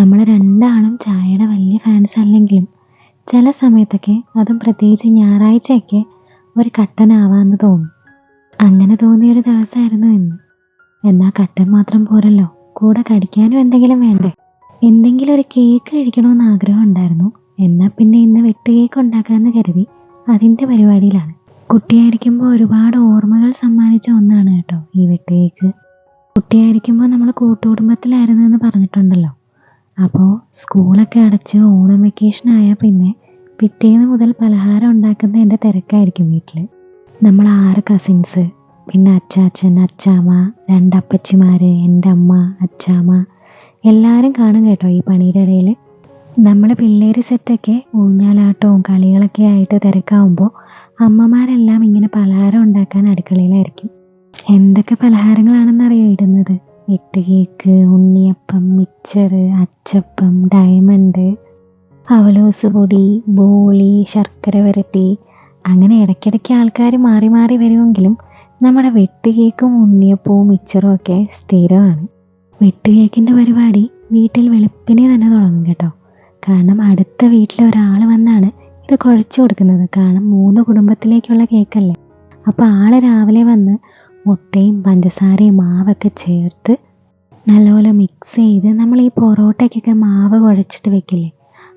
നമ്മൾ രണ്ടാളും ചായയുടെ വലിയ ഫാൻസ് അല്ലെങ്കിലും ചില സമയത്തൊക്കെ അതും പ്രത്യേകിച്ച് ഞായറാഴ്ചയൊക്കെ ഒരു കട്ടനാവാന്ന് തോന്നും. അങ്ങനെ തോന്നിയൊരു ദിവസമായിരുന്നു ഇന്ന്. എന്നാൽ കട്ടൻ മാത്രം പോരല്ലോ. കൂടെ കടിക്കാനും എന്തെങ്കിലും വേണ്ടേ? എന്തെങ്കിലും ഒരു കേക്ക് കഴിക്കണമെന്ന് ആഗ്രഹം ഉണ്ടായിരുന്നു. എന്നാൽ പിന്നെ ഇന്ന് വെട്ട് കേക്ക് ഉണ്ടാക്കാമെന്ന് കരുതി അതിന്റെ പരിപാടിയിലാണ്. കുട്ടിയായിരിക്കുമ്പോൾ ഒരുപാട് ഓർമ്മകൾ സമ്മാനിച്ച ഒന്നാണ് കേട്ടോ ഈ വെട്ട് കേക്ക് കുട്ടിയായിരിക്കുമ്പോൾ നമ്മൾ കൂട്ടുകുടുംബത്തിലായിരുന്നു എന്ന് പറഞ്ഞിട്ടുണ്ടല്ലോ. അപ്പോൾ സ്കൂളൊക്കെ അടച്ച് ഓണം വെക്കേഷൻ ആയാൽ പിന്നെ പിറ്റേന്ന് മുതൽ പലഹാരം ഉണ്ടാക്കുന്നതിന്റെ തിരക്കായിരിക്കും വീട്ടിൽ നമ്മൾ ആറ് കസിൻസ് പിന്നെ അച്ചാച്ചൻ അച്ചാമ്മ രണ്ടപ്പച്ചിമാർ എന്റെ അമ്മ അച്ചാമ്മ. എല്ലാവരും കാണും കേട്ടോ ഈ പണിയുടെ ഇടയിൽ നമ്മൾ പിള്ളേര് സെറ്റൊക്കെ ഊഞ്ഞാലാട്ടവും കളികളൊക്കെ ആയിട്ട് തിരക്കാവുമ്പോൾ അമ്മമാരെല്ലാം ഇങ്ങനെ പലഹാരം ഉണ്ടാക്കാൻ അടുക്കളയിലായിരിക്കും. എന്തൊക്കെ പലഹാരങ്ങളാണെന്നറിയോ ഇടുന്നത്? എട്ട് കേക്ക് ഉണ്ണിയപ്പം മിച്ചർ അച്ചപ്പം ഡയമണ്ട് അവലോസ് പൊടി ബോളി ശർക്കര വരട്ടി. അങ്ങനെ ഇടയ്ക്കിടയ്ക്ക് ആൾക്കാർ മാറി മാറി വരുമെങ്കിലും നമ്മുടെ വെട്ട് കേക്കും ഉണ്ണിയപ്പവും മിച്ചറും ഒക്കെ സ്ഥിരമാണ്. വെട്ട് കേക്കിന്റെ പരിപാടി വീട്ടിൽ വെളുപ്പിനെ തന്നെ തുടങ്ങും കേട്ടോ. കാരണം അടുത്ത വീട്ടിലെ ഒരാൾ വന്നാണ് ഇത് കുഴച്ചു കൊടുക്കുന്നത്. കാരണം മൂന്ന് കുടുംബത്തിലേക്കുള്ള കേക്കല്ലേ. അപ്പോൾ ആൾ രാവിലെ വന്ന് മുട്ടയും പഞ്ചസാരയും മാവൊക്കെ ചേർത്ത് നല്ലപോലെ മിക്സ് ചെയ്ത് നമ്മൾ ഈ പൊറോട്ടയ്ക്കൊക്കെ മാവ് കുഴച്ചിട്ട് വെക്കില്ലേ?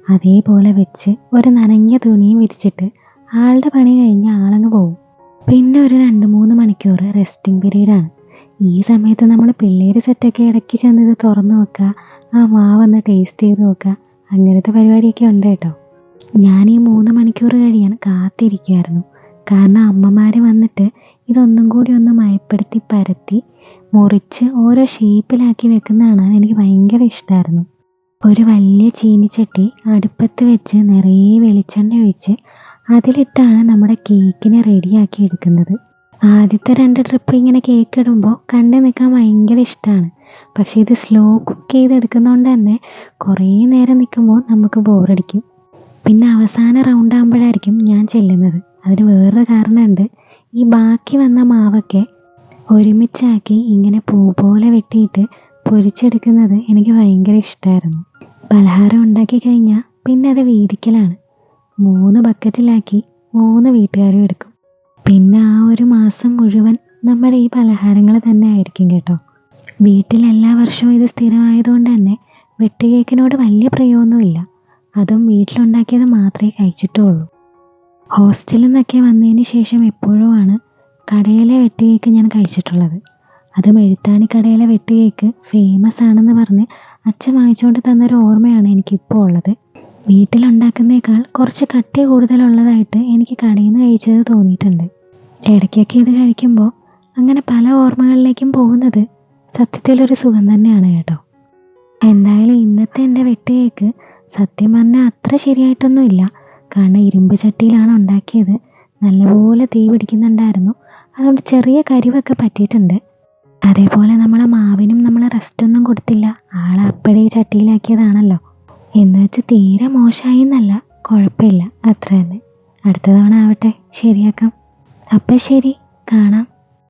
അതേപോലെ വെച്ച് ഒരു നനഞ്ഞ തുണിയും വിരിച്ചിട്ട് ആളുടെ പണി കഴിഞ്ഞ് ആളങ്ങ് പോവും. പിന്നെ ഒരു രണ്ട് മൂന്ന് മണിക്കൂർ റെസ്റ്റിംഗ് പീരീഡാണ് ഈ സമയത്ത് നമ്മൾ പിള്ളേർ സെറ്റൊക്കെ ഇടയ്ക്ക് ചെന്ന് ഇത് തുറന്നു നോക്കുക ആ മാവൊന്ന് ടേസ്റ്റ് ചെയ്ത് നോക്കുക അങ്ങനത്തെ പരിപാടിയൊക്കെ ഉണ്ട് കേട്ടോ. ഞാൻ ഈ മൂന്ന് മണിക്കൂർ കഴിയാൻ കാത്തിരിക്കുമായിരുന്നു കാരണം അമ്മമാർ വന്നിട്ട് ഇതൊന്നും കൂടി ഒന്ന് മയപ്പെടുത്തി പരത്തി മുറിച്ച് ഓരോ ഷേപ്പിലാക്കി വെക്കുന്നതാണ് എനിക്ക് ഭയങ്കര ഇഷ്ടമായിരുന്നു ഒരു വലിയ ചീനിച്ചട്ടി അടുപ്പത്ത് വെച്ച് നിറയെ വെളിച്ചെണ്ണ ഒഴിച്ച് അതിലിട്ടാണ് നമ്മുടെ കേക്കിനെ റെഡിയാക്കി എടുക്കുന്നത്. ആദ്യത്തെ രണ്ട് ട്രിപ്പ് ഇങ്ങനെ കേക്ക് ഇടുമ്പോൾ കണ്ടു നിൽക്കാൻ ഭയങ്കര ഇഷ്ടമാണ് പക്ഷേ ഇത് സ്ലോ കുക്ക് ചെയ്തെടുക്കുന്നതുകൊണ്ട് തന്നെ കുറേ നേരം നിൽക്കുമ്പോൾ നമുക്ക് ബോറടിക്കും പിന്നെ അവസാന റൗണ്ട് ആകുമ്പോഴായിരിക്കും ഞാൻ ചെല്ലുന്നത്. അതിന് വേറൊരു കാരണമുണ്ട്. ഈ ബാക്കി വന്ന മാവൊക്കെ ഒരുമിച്ചാക്കി ഇങ്ങനെ പൂ പോലെ വെട്ടിയിട്ട് പൊരിച്ചെടുക്കുന്നത് എനിക്ക് ഭയങ്കര ഇഷ്ടമായിരുന്നു പലഹാരം ഉണ്ടാക്കി കഴിഞ്ഞാൽ പിന്നെ അത് വീതിക്കലാണ് മൂന്ന് ബക്കറ്റിലാക്കി മൂന്ന് വീട്ടുകാരും എടുക്കും. പിന്നെ ആ ഒരു മാസം മുഴുവൻ നമ്മുടെ ഈ പലഹാരങ്ങൾ തന്നെ ആയിരിക്കും കേട്ടോ. വീട്ടിൽ എല്ലാ വർഷവും ഇത് സ്ഥിരമായതുകൊണ്ട് തന്നെ വെട്ടുകേക്കിനോട് വലിയ പ്രിയമൊന്നുമില്ല അതും വീട്ടിലുണ്ടാക്കിയത് മാത്രമേ കഴിച്ചിട്ടുള്ളൂ. ഹോസ്റ്റലിൽ നിന്നൊക്കെ വന്നതിന് ശേഷം എപ്പോഴുമാണ് കടയിലെ വെട്ടുകേക്ക് ഞാൻ കഴിച്ചിട്ടുള്ളത്. അത് എഴുത്താണി കടയിലെ വെട്ടുകേക്ക് ഫേമസ് ആണെന്ന് പറഞ്ഞ് അച്ഛൻ വാങ്ങിച്ചുകൊണ്ട് തന്നൊരു ഓർമ്മയാണ് എനിക്കിപ്പോൾ ഉള്ളത്. വീട്ടിലുണ്ടാക്കുന്നേക്കാൾ കുറച്ച് കട്ടി കൂടുതലുള്ളതായിട്ട് എനിക്ക് കടയിൽ നിന്ന് കഴിച്ചത് തോന്നിയിട്ടുണ്ട്. ഇടയ്ക്കൊക്കെ ഇത് കഴിക്കുമ്പോൾ അങ്ങനെ പല ഓർമ്മകളിലേക്കും പോകുന്നത് സത്യത്തിലൊരു സുഖം തന്നെയാണ് കേട്ടോ. എന്തായാലും ഇന്നത്തെ എന്റെ വെട്ടുകേക്ക് സത്യം പറഞ്ഞാൽ അത്ര ശരിയായിട്ടൊന്നുമില്ല. കാരണം ഇരുമ്പ് ചട്ടിയിലാണ് ഉണ്ടാക്കിയത്. നല്ലപോലെ തീ പിടിക്കുന്നുണ്ടായിരുന്നു. അതുകൊണ്ട് ചെറിയ കരിവൊക്കെ പറ്റിയിട്ടുണ്ട്. അതേപോലെ നമ്മളെ മാവിനും നമ്മൾ റെസ്റ്റൊന്നും കൊടുത്തില്ല. ആളെ അപ്പോഴേ ചട്ടിയിലാക്കിയതാണല്ലോ. എന്ന് വെച്ച് തീരെ മോശമായി എന്നല്ല കുഴപ്പമില്ല. അത്ര തന്നെ. അടുത്ത തവണ ആവട്ടെ. ശരിയാക്കാം. അപ്പം ശരി. കാണാം.